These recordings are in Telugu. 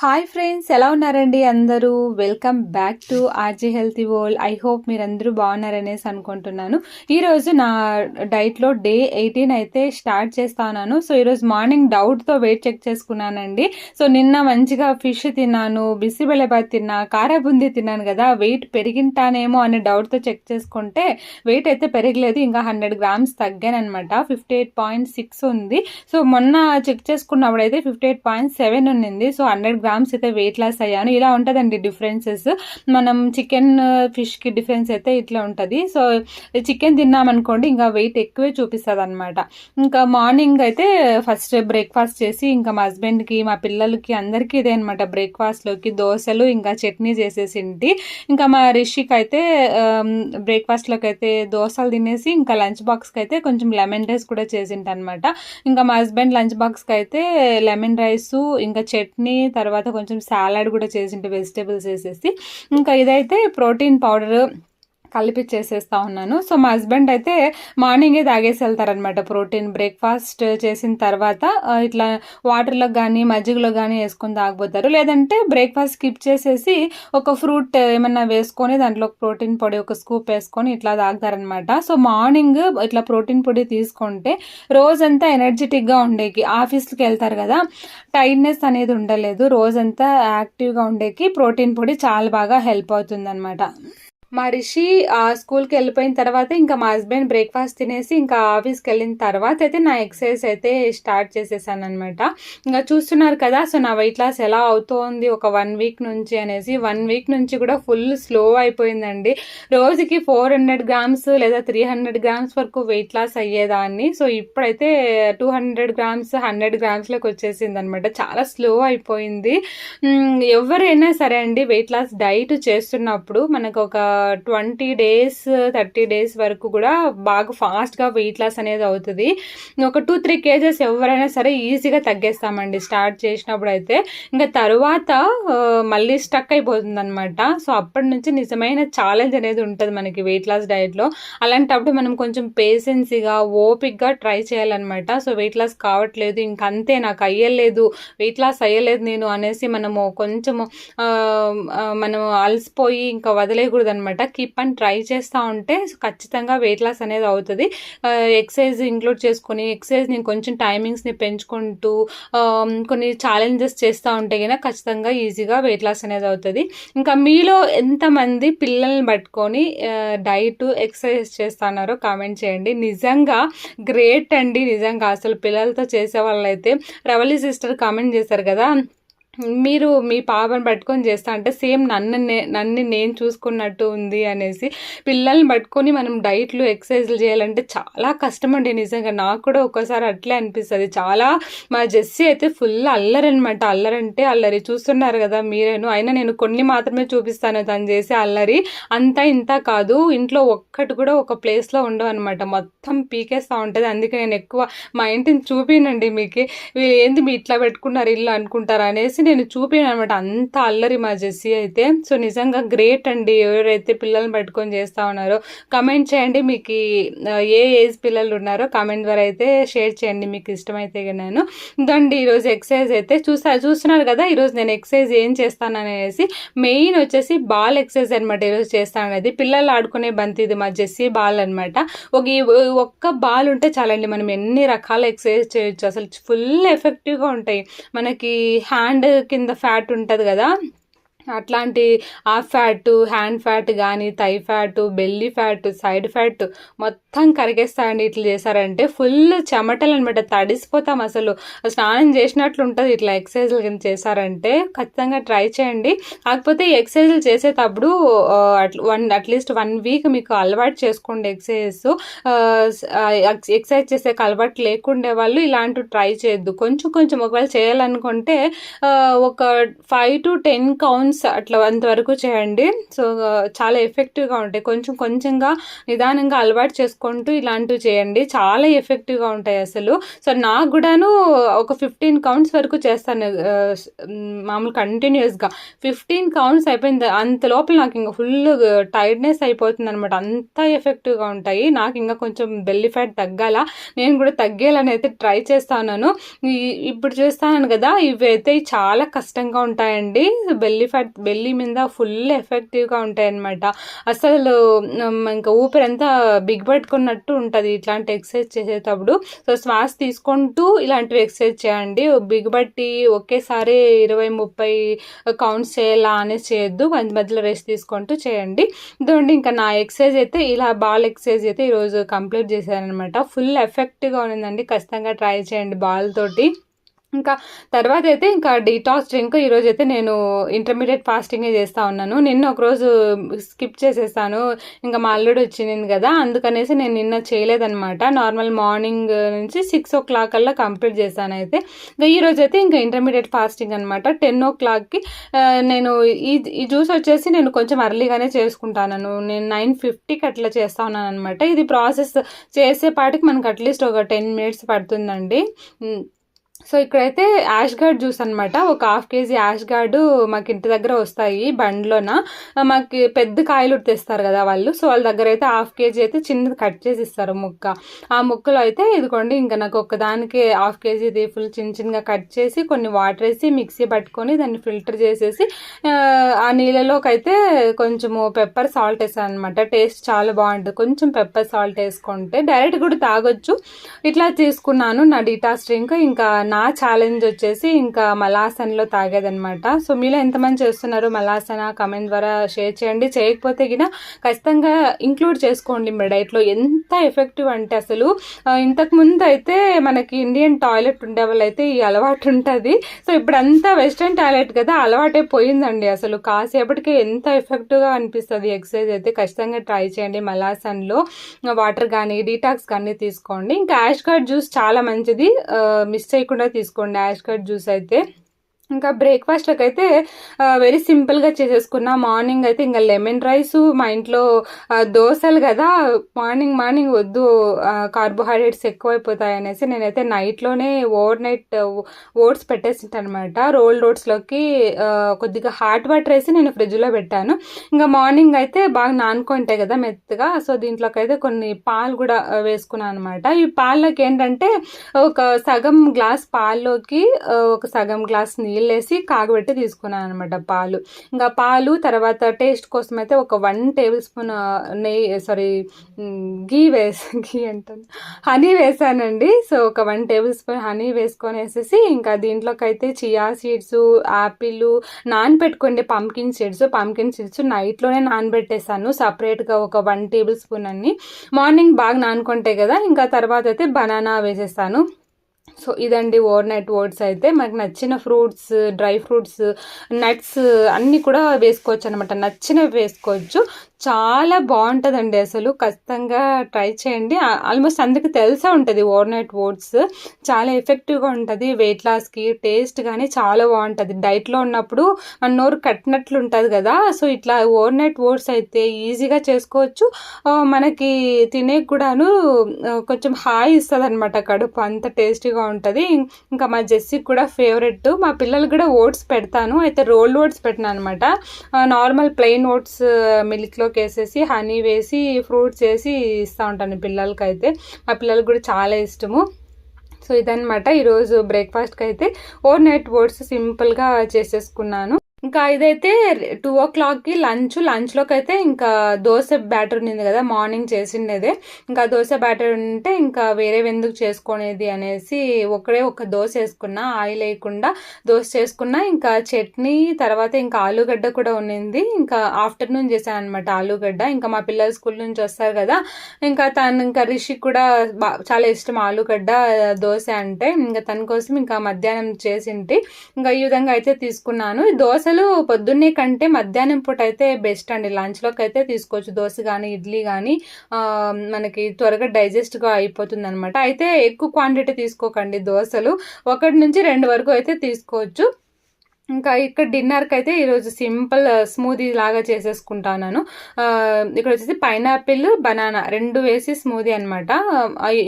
హాయ్ ఫ్రెండ్స్ ఎలా ఉన్నారండి అందరూ? Welcome back to RG healthy world I hope మీరందరూ బాగున్నారనేసి అనుకుంటున్నాను. ఈరోజు నా డైట్లో డే ఎయిటీన్ అయితే స్టార్ట్ చేస్తాను సో ఈరోజు మార్నింగ్ డౌట్తో వెయిట్ చెక్ చేసుకున్నానండి. సో నిన్న మంచిగా ఫిష్ తిన్నాను బిసిబెలబాద్ తిన్నా కారాబుందీ తిన్నాను కదా వెయిట్ పెరిగింటానేమో అనే డౌట్తో చెక్ చేసుకుంటే వెయిట్ అయితే పెరగలేదు. ఇంకా హండ్రెడ్ గ్రామ్స్ తగ్గాను అనమాట ఫిఫ్టీ ఎయిట్ పాయింట్ సిక్స్ ఉంది. సో మొన్న చెక్ చేసుకున్నప్పుడు అయితే ఫిఫ్టీ ఎయిట్ పాయింట్ సెవెన్ ఉంది సో హండ్రెడ్ గ్రామ్స్ అయితే వెయిట్ లాస్ అయ్యాను. ఇలా ఉంటుందండి డిఫరెన్సెస్ మనం చికెన్ ఫిష్కి డిఫరెన్స్ అయితే ఇట్లా ఉంటుంది. సో చికెన్ తిన్నామనుకోండి ఇంకా వెయిట్ ఎక్కువే చూపిస్తుంది అనమాట ఇంకా మార్నింగ్ అయితే ఫస్ట్ బ్రేక్ఫాస్ట్ చేసి ఇంకా మా హస్బెండ్కి మా పిల్లలకి అందరికీ ఇదే అనమాట బ్రేక్ఫాస్ట్లోకి దోశలు ఇంకా చట్నీ చేసేసింటి. ఇంకా మా రిషికి అయితే బ్రేక్ఫాస్ట్లోకి అయితే దోశలు తినేసి ఇంకా లంచ్ బాక్స్కి అయితే కొంచెం లెమన్ రైస్ కూడా చేసింట అనమాట ఇంకా మా హస్బెండ్ లంచ్ బాక్స్కి అయితే లెమన్ రైస్ ఇంకా చట్నీ తర్వాత తర్వాత కొంచెం సాలాడ్ కూడా చేసింటే వెజిటేబుల్స్ వేసేసి ఇంకా ఇదైతే ప్రోటీన్ పౌడర్ కలిపి చేసేస్తా ఉన్నాను. సో మా హస్బెండ్ అయితే మార్నింగే తాగేసి వెళ్తారనమాట ప్రోటీన్ బ్రేక్ఫాస్ట్ చేసిన తర్వాత ఇట్లా వాటర్లో కానీ మజ్జిగలో కానీ వేసుకొని తాగబోతారు. లేదంటే బ్రేక్ఫాస్ట్ స్కిప్ చేసేసి ఒక ఫ్రూట్ ఏమన్నా వేసుకొని దాంట్లో ప్రోటీన్ పొడి ఒక స్కూప్ వేసుకొని ఇట్లా తాగుతారనమాట సో మార్నింగ్ ఇట్లా ప్రోటీన్ పొడి తీసుకుంటే రోజంతా ఎనర్జెటిక్గా ఉండేకి ఆఫీస్కి వెళ్తారు కదా టైర్డ్నెస్ అనేది ఉండలేదు. రోజంతా యాక్టివ్గా ఉండేకి ప్రోటీన్ పొడి చాలా బాగా హెల్ప్ అవుతుంది అనమాట మా రిషి ఆ స్కూల్కి వెళ్ళిపోయిన తర్వాత ఇంకా మా హస్బెండ్ బ్రేక్ఫాస్ట్ తినేసి ఇంకా ఆఫీస్కి వెళ్ళిన తర్వాత అయితే నా ఎక్సర్సైజ్ అయితే స్టార్ట్ చేసేసాను అనమాట ఇంకా చూస్తున్నారు కదా సో నా వెయిట్ లాస్ ఎలా అవుతోంది ఒక వన్ వీక్ నుంచి అనేసి వన్ వీక్ నుంచి కూడా ఫుల్ స్లో అయిపోయిందండి. రోజుకి ఫోర్ హండ్రెడ్ గ్రామ్స్ లేదా త్రీ హండ్రెడ్ గ్రామ్స్ వరకు వెయిట్ లాస్ అయ్యేదాన్ని. సో ఇప్పుడైతే టూ హండ్రెడ్ గ్రామ్స్ హండ్రెడ్ గ్రామ్స్లోకి వచ్చేసింది అనమాట చాలా స్లో అయిపోయింది. ఎవరైనా సరే అండి వెయిట్ లాస్ డైట్ చేస్తున్నప్పుడు మనకు ఒక ట్వంటీ డేస్ థర్టీ డేస్ వరకు కూడా బాగా ఫాస్ట్గా వెయిట్ లాస్ అనేది అవుతుంది. ఒక టూ త్రీ కేజెస్ ఎవరైనా సరే ఈజీగా తగ్గేస్తామండి. స్టార్ట్ చేసినప్పుడు అయితే ఇంకా తర్వాత మళ్ళీ స్టక్ అయిపోతుంది అనమాట సో అప్పటి నుంచి నిజమైన ఛాలెంజ్ అనేది ఉంటుంది మనకి వెయిట్ లాస్ డైట్లో. అలాంటప్పుడు మనం కొంచెం పేషెన్సీగా ఓపిక్గా ట్రై చేయాలన్నమాట. సో వెయిట్ లాస్ కావట్లేదు ఇంకంతే నాకు అయ్యలేదు వెయిట్ లాస్ అయ్యలేదు నేను అనేసి మనము కొంచెము మనం అలసిపోయి ఇంకా వదిలేయకూడదు అనమాట కీప్ అండ్ ట్రై చేస్తూ ఉంటే ఖచ్చితంగా వెయిట్ లాస్ అనేది అవుతుంది. ఎక్సర్సైజ్ ఇంక్లూడ్ చేసుకొని ఎక్సర్సైజ్ నేను కొంచెం టైమింగ్స్ని పెంచుకుంటూ కొన్ని ఛాలెంజెస్ చేస్తూ ఉంటే కనుక ఖచ్చితంగా ఈజీగా వెయిట్ లాస్ అనేది అవుతుంది. ఇంకా మీలో ఎంతమంది పిల్లల్ని పట్టుకొని డైట్ ఎక్సర్సైజ్ చేస్తున్నారో కామెంట్ చేయండి. నిజంగా గ్రేట్ అండి. నిజంగా అసలు పిల్లలతో చేసే వాళ్ళైతే రవలి సిస్టర్ కామెంట్ చేశారు కదా. మీరు మీ పాపను పట్టుకొని చేస్తా అంటే సేమ్ నన్ను నన్ను నేను చూసుకున్నట్టు ఉంది అనేసి పిల్లల్ని పట్టుకొని మనం డైట్లు ఎక్సర్సైజ్లు చేయాలంటే చాలా కష్టం అండి నిజంగా. నాకు కూడా ఒక్కోసారి అట్లే అనిపిస్తుంది. చాలా మా జెస్సీ అయితే ఫుల్ అల్లరి అనమాట అల్లరంటే అల్లరి చూస్తున్నారు కదా మీరేను. అయినా నేను కొన్ని మాత్రమే చూపిస్తాను తను చేసే అల్లరి. అంతా ఇంత కాదు. ఇంట్లో ఒక్కటి కూడా ఒక ప్లేస్లో ఉండవు అనమాట మొత్తం పీకేస్తూ ఉంటుంది. అందుకే నేను ఎక్కువ మా ఇంటిని చూపినండి మీకు. ఏంది మీ ఇట్లా పెట్టుకున్నారు ఇల్లు అనుకుంటారు అనేసి నేను చూపాను అనమాట అంత అల్లరి మా జెస్సీ అయితే. సో నిజంగా గ్రేట్ అండి. ఎవరైతే పిల్లల్ని పట్టుకొని చేస్తూ ఉన్నారో కమెంట్ చేయండి. మీకు ఏ ఏజ్ పిల్లలు ఉన్నారో కామెంట్ ద్వారా అయితే షేర్ చేయండి. మీకు ఇష్టమైతే నేను ఇదండి ఈరోజు ఎక్సర్సైజ్ అయితే చూసా చూస్తున్నారు కదా ఈరోజు నేను ఎక్సర్సైజ్ ఏం చేస్తాను అనేసి మెయిన్ వచ్చేసి బాల్ ఎక్సర్సైజ్ అనమాట ఈరోజు చేస్తాను అనేది. పిల్లలు ఆడుకునే బంతి ఇది మా జెస్సీ బాల్ అనమాట ఒక ఒక్క బాల్ ఉంటే చాలండి. మనం ఎన్ని రకాల ఎక్సర్సైజ్ చేయొచ్చు. అసలు ఫుల్ ఎఫెక్టివ్గా ఉంటాయి. మనకి హ్యాండ్ కింద ఫ్యాట్ ఉంటుంది కదా అట్లాంటి ఆ ఫ్యాట్ హ్యాండ్ ఫ్యాట్ కానీ thigh fat belly fat side fat మొత్తం కరిగేస్తాయండి. ఇట్లా చేశారంటే ఫుల్ చెమటలు అనమాట తడిసిపోతాం అసలు. స్నానం చేసినట్లు ఉంటుంది ఇట్లా ఎక్సర్సైజ్లు కింద చేశారంటే ఖచ్చితంగా ట్రై చేయండి. కాకపోతే ఎక్సర్సైజ్లు చేసేటప్పుడు వన్ అట్లీస్ట్ వన్ వీక్ మీకు అలవాటు చేసుకోండి ఎక్సర్సైజ్. ఎక్సర్సైజ్ చేసే అలవాటు లేకుండే వాళ్ళు ఇలాంటివి ట్రై చేయొద్దు. కొంచెం కొంచెం ఒకవేళ చేయాలనుకుంటే ఒక five to ten counts counts అట్లా అంతవరకు చేయండి. సో చాలా ఎఫెక్టివ్గా ఉంటాయి. కొంచెం కొంచెంగా నిదానంగా అలవాటు చేసుకుంటూ ఇలాంటివి చేయండి. చాలా ఎఫెక్టివ్గా ఉంటాయి అసలు. సో నాకు కూడాను ఒక ఫిఫ్టీన్ కౌంట్స్ వరకు చేస్తాను. మామూలు కంటిన్యూస్గా ఫిఫ్టీన్ కౌంట్స్ అయిపోయింది అంత లోపల నాకు ఇంకా ఫుల్ టైర్డ్నెస్ అయిపోతుంది అనమాట అంత ఎఫెక్టివ్గా ఉంటాయి. నాకు ఇంకా కొంచెం బెల్లి ఫ్యాట్ తగ్గాల. నేను కూడా తగ్గేయాలని అయితే ట్రై చేస్తాను ఇప్పుడు చేస్తాను కదా ఇవి అయితే చాలా కష్టంగా ఉంటాయండి. బెల్లి ఫ్యాట్ బెల్లి మీద ఫుల్ ఎఫెక్టివ్గా ఉంటాయి అనమాట అసలు ఊపిరి ఇంకా ఊపిరంతా బిగబట్టుకున్నట్టు ఉంటుంది ఇట్లాంటి ఎక్సర్సైజ్ చేసేటప్పుడు. సో శ్వాస తీసుకుంటూ ఇలాంటివి ఎక్సర్సైజ్ చేయండి. బిగబట్టి ఒకేసారి ఇరవై ముప్పై కౌంట్స్ చేయాలా అనేసి చేయొద్దు. మధ్య మధ్యలో రెస్ట్ తీసుకుంటూ చేయండి. ఇదండి ఇంకా నా ఎక్సర్సైజ్ అయితే ఇలా బాల్ ఎక్సర్సైజ్ అయితే ఈరోజు కంప్లీట్ చేశాను అనమాట ఫుల్ ఎఫెక్ట్గా ఉన్నదండి. ఖచ్చితంగా ట్రై చేయండి బాల్ తోటి. ఇంకా తర్వాత అయితే ఇంకా డీటాక్స్ డ్రింక్ ఈరోజు అయితే నేను ఇంటర్మీడియట్ ఫాస్టింగే చేస్తూ ఉన్నాను. నిన్న ఒకరోజు స్కిప్ చేసేస్తాను ఇంకా మా అల్లుడు వచ్చింది కదా అందుకనేసి నేను నిన్న చేయలేదనమాట నార్మల్ మార్నింగ్ నుంచి సిక్స్ ఓ క్లాక్ అలా కంప్లీట్ చేశాను అయితే ఇంకా ఈరోజు అయితే ఇంకా ఇంటర్మీడియట్ ఫాస్టింగ్ అనమాట టెన్ ఓ క్లాక్కి నేను ఈ ఈ జ్యూస్ వచ్చేసి నేను కొంచెం అర్లీగానే చేసుకుంటాను నేను నైన్ ఫిఫ్టీకి అట్లా చేస్తా ఉన్నాను అనమాట ఇది ప్రాసెస్ చేసేపాటికి మనకు అట్లీస్ట్ ఒక టెన్ మినిట్స్ పడుతుందండి. సో ఇక్కడైతే యాష్ గార్డ్ జ్యూస్ అనమాట ఒక హాఫ్ కేజీ యాష్ గార్డు మాకు ఇంటి దగ్గర వస్తాయి బండ్లోన. మాకు పెద్ద కాయలు తెస్తారు కదా వాళ్ళు. సో వాళ్ళ దగ్గర అయితే హాఫ్ కేజీ అయితే చిన్నది కట్ చేసి ఇస్తారు ముక్క. ఆ ముక్కలో అయితే ఇదిగోండి ఇంకా నాకు ఒక్కదానికి హాఫ్ కేజీది ఫుల్ చిన్న చిన్నగా కట్ చేసి కొన్ని వాటర్ వేసి మిక్సీ పట్టుకొని దాన్ని ఫిల్టర్ చేసేసి ఆ, నీళ్ళలోకైతే నీళ్ళలోకి అయితే కొంచెము పెప్పర్ సాల్ట్ వేసాను అనమాట టేస్ట్ చాలా బాగుంటుంది. కొంచెం పెప్పర్ సాల్ట్ వేసుకుంటే డైరెక్ట్ కూడా తాగొచ్చు. ఇట్లా తీసుకున్నాను. నా డీటాస్ డ్రింక్. ఇంకా నా ఛాలెంజ్ వచ్చేసి ఇంకా మలాసన్లో తాగేదనమాట సో మీలో ఎంతమంది చేస్తున్నారు మలాసన? కమెంట్ ద్వారా షేర్ చేయండి. చేయకపోతే గిన ఖచ్చితంగా ఇంక్లూడ్ చేసుకోండి మీ డైట్లో ఎంత ఎఫెక్టివ్ అంటే అసలు ఇంతకుముందు ఇంతకు ముందు అయితే మనకి ఇండియన్ టాయిలెట్ ఉండే అయితే ఈ అలవాటు ఉంటుంది. సో ఇప్పుడు అంతా వెస్ట్రన్ టాయిలెట్ కదా అలవాటే పోయిందండి అసలు. కాసేపటికి ఎంత ఎఫెక్టివ్గా అనిపిస్తుంది ఎక్సర్సైజ్ అయితే ఖచ్చితంగా ట్రై చేయండి మలాసన్లో. వాటర్ కానీ డీటాక్స్ కానీ తీసుకోండి. ఇంకా యాష్ గార్డ్ జ్యూస్ చాలా మంచిది. మిస్ చేయకుండా తీసుకోండి. యాష్ గార్డ్ జ్యూస్ అయితే ఇంకా బ్రేక్ఫాస్ట్లోకి అయితే వెరీ సింపుల్గా చేసేసుకున్నా. మార్నింగ్ అయితే ఇంకా లెమన్ రైస్ మా ఇంట్లో దోశలు కదా మార్నింగ్ మార్నింగ్ వద్దు కార్బోహైడ్రేట్స్ ఎక్కువైపోతాయి అనేసి నేనైతే నైట్లోనే ఓవర్ నైట్ ఓట్స్ పెట్టేసింటాను అనమాట రోల్డ్ ఓట్స్లోకి కొద్దిగా హాట్ వాటర్ వేసి నేను ఫ్రిడ్జ్లో పెట్టాను. ఇంకా మార్నింగ్ అయితే బాగా నానుకుంటాయి కదా మెత్తగా. సో దీంట్లోకి అయితే కొన్ని పాలు కూడా వేసుకున్నాను అనమాట ఈ పాల్లోకి ఏంటంటే ఒక సగం గ్లాస్ పాల్లోకి ఒక సగం గ్లాస్ నీళ్ళు వేసి కాగబెట్టి తీసుకున్నాను అనమాట పాలు. ఇంకా పాలు తర్వాత టేస్ట్ కోసం అయితే ఒక వన్ టేబుల్ స్పూన్ నెయ్యి సారీ గీ వేసి గీ అంటాను. హనీ వేసానండి. సో ఒక వన్ టేబుల్ స్పూన్ హనీ వేసుకొని వేసేసి ఇంకా దీంట్లోకైతే చియా సీడ్స్ యాపిల్ నానబెట్టుకోండి పంకిన్ సీడ్స్. పంకిన్ సీడ్స్ నైట్లోనే నానబెట్టేసాను. సపరేట్గా ఒక వన్ టేబుల్ స్పూన్ అన్ని. మార్నింగ్ బాగా నానుకుంటాయి కదా ఇంకా తర్వాత అయితే బనానా వేసేస్తాను. సో ఇదండి ఓవర్ నైట్ ఓట్స్ అయితే. మనకు నచ్చిన ఫ్రూట్స్ డ్రై ఫ్రూట్స్ నట్స్ అన్నీ కూడా వేసుకోవచ్చు అనమాట నచ్చినవి వేసుకోవచ్చు. చాలా బాగుంటుందండి అసలు. ఖచ్చితంగా ట్రై చేయండి. ఆల్మోస్ట్ అందరికీ తెలిసే ఉంటుంది ఓవర్ నైట్ ఓట్స్. చాలా ఎఫెక్టివ్గా ఉంటుంది. వెయిట్ లాస్కి టేస్ట్ కానీ చాలా బాగుంటుంది. డైట్లో ఉన్నప్పుడు మన నోరు కట్టినట్లు ఉంటుంది కదా. సో ఇట్లా ఓవర్ నైట్ ఓట్స్ అయితే ఈజీగా చేసుకోవచ్చు. మనకి తినే కూడాను కొంచెం హాయ్ ఇస్తుంది అనమాట కడుపు. అంత టేస్టీగా ఉంటుంది. ఇంకా మా జెస్సీకి కూడా ఫేవరెట్ మా పిల్లలు కూడా ఓట్స్ పెడతాను. అయితే రోల్ ఓట్స్ పెట్టినా అనమాట నార్మల్ ప్లెయిన్ ఓట్స్ మిల్క్లోకి వేసేసి హనీ వేసి ఫ్రూట్స్ వేసి ఇస్తూ ఉంటాను పిల్లలకి అయితే మా పిల్లలకి కూడా చాలా ఇష్టము. సో ఇదనమాట ఈరోజు బ్రేక్ఫాస్ట్కి అయితే ఓవర్ నైట్ ఓట్స్ సింపుల్గా చేసేసుకున్నాను. ఇంకా ఇదైతే టూ ఓ క్లాక్కి లంచ్ లంచ్లోకి అయితే ఇంకా దోశ బ్యాటర్ ఉంది కదా మార్నింగ్ చేసిండేదే. ఇంకా దోశ బ్యాటర్ ఉంటే ఇంకా వేరే ఎందుకు చేసుకునేది అనేసి ఒకడే ఒక దోశ వేసుకున్నా ఆయిల్ వేయకుండా దోశ చేసుకున్నా ఇంకా చట్నీ తర్వాత ఇంకా ఆలుగడ్డ కూడా ఉన్నింది ఇంకా ఆఫ్టర్నూన్ చేశాను అనమాట ఆలుగడ్డ. ఇంకా మా పిల్లలు స్కూల్ నుంచి వస్తారు కదా ఇంకా తను ఇంకా రిషి కూడా చాలా ఇష్టం ఆలుగడ్డ దోశ అంటే. ఇంకా తన కోసం ఇంకా మధ్యాహ్నం చేసింటి. ఇంకా ఈ విధంగా అయితే తీసుకున్నాను. దోశలు దోశలు పొద్దున్నే కంటే మధ్యాహ్నం పూట అయితే బెస్ట్ అండి. లంచ్లోకి అయితే తీసుకోవచ్చు. దోశ కానీ ఇడ్లీ కానీ మనకి త్వరగా డైజెస్ట్గా అయిపోతుంది అనమాట అయితే ఎక్కువ క్వాంటిటీ తీసుకోకండి దోశలు. ఒకటి నుంచి రెండు వరకు అయితే తీసుకోవచ్చు. ఇంకా ఇక్కడ డిన్నర్కి అయితే ఈరోజు సింపుల్ uh, స్మూదీ లాగా చేసేసుకుంటాను uh, ఇక్కడ వచ్చేసి పైనాపిల్ బనానా రెండు వేసి స్మూదీ అనమాట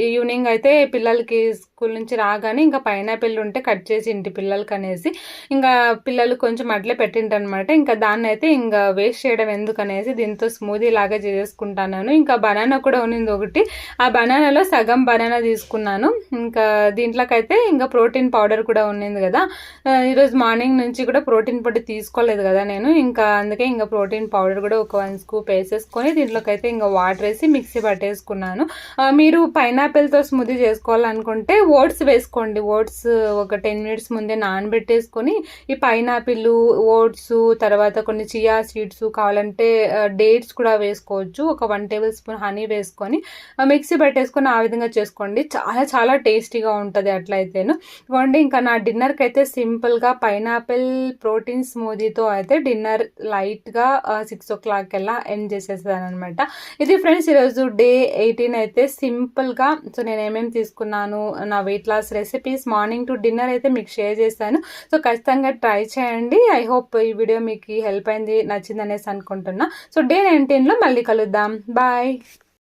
ఈవినింగ్ అయితే పిల్లలకి స్కూల్ నుంచి రాగానే ఇంకా పైనాపిల్ ఉంటే కట్ చేసి ఇంటి పిల్లలకి అనేసి ఇంకా పిల్లలు కొంచెం అట్లే పెట్టింటనమాట ఇంకా దాన్ని అయితే ఇంకా వేస్ట్ చేయడం ఎందుకనేసి దీంతో స్మూదీ లాగా చేసేసుకుంటాను ఇంకా బనానా కూడా ఉన్నింది ఒకటి. ఆ బనానాలో సగం బనానా తీసుకున్నాను. ఇంకా దీంట్లోకైతే ఇంకా ప్రోటీన్ పౌడర్ కూడా ఉన్నింది కదా. Uh, ఈరోజు మార్నింగ్ నుంచి కూడా ప్రోటీన్ పొడి తీసుకోలేదు కదా నేను. ఇంకా అందుకే ఇంకా ప్రోటీన్ పౌడర్ కూడా ఒక వన్ స్కూప్ వేసేసుకొని దీంట్లోకి అయితే ఇంకా వాటర్ వేసి మిక్సీ పట్టేసుకున్నాను. మీరు పైనాపిల్తో స్మూదీ చేసుకోవాలనుకుంటే ఓట్స్ వేసుకోండి. ఓట్స్ ఒక టెన్ మినిట్స్ ముందే నానబెట్టేసుకొని ఈ పైనాపిల్ ఓట్స్ తర్వాత కొన్ని చియా సీడ్స్ కావాలంటే డేట్స్ కూడా వేసుకోవచ్చు. ఒక వన్ టేబుల్ స్పూన్ హనీ వేసుకొని మిక్సీ పట్టేసుకొని ఆ విధంగా చేసుకోండి. చాలా చాలా టేస్టీగా ఉంటుంది అట్లయితేను. ఇవ్వండి ఇంకా నా డిన్నర్కి అయితే సింపుల్గా పైనాపిల్ ఫుల్ ప్రోటీన్ స్మూదీతో అయితే డిన్నర్ లైట్గా సిక్స్ ఓ క్లాక్ ఎలా ఎండ్ చేసేసాను అనమాట ఇది ఫ్రెండ్స్ ఈరోజు డే ఎయిటీన్ అయితే సింపుల్గా సో నేను ఏమేమి తీసుకున్నాను నా weight loss recipes morning to dinner అయితే మీకు షేర్ చేస్తాను సో ఖచ్చితంగా ట్రై చేయండి. ఐ హోప్ ఈ వీడియో మీకు హెల్ప్ అయింది నచ్చిందనేసి అనుకుంటున్నా. సో డే నైన్టీన్లో మళ్ళీ కలుద్దాం. బాయ్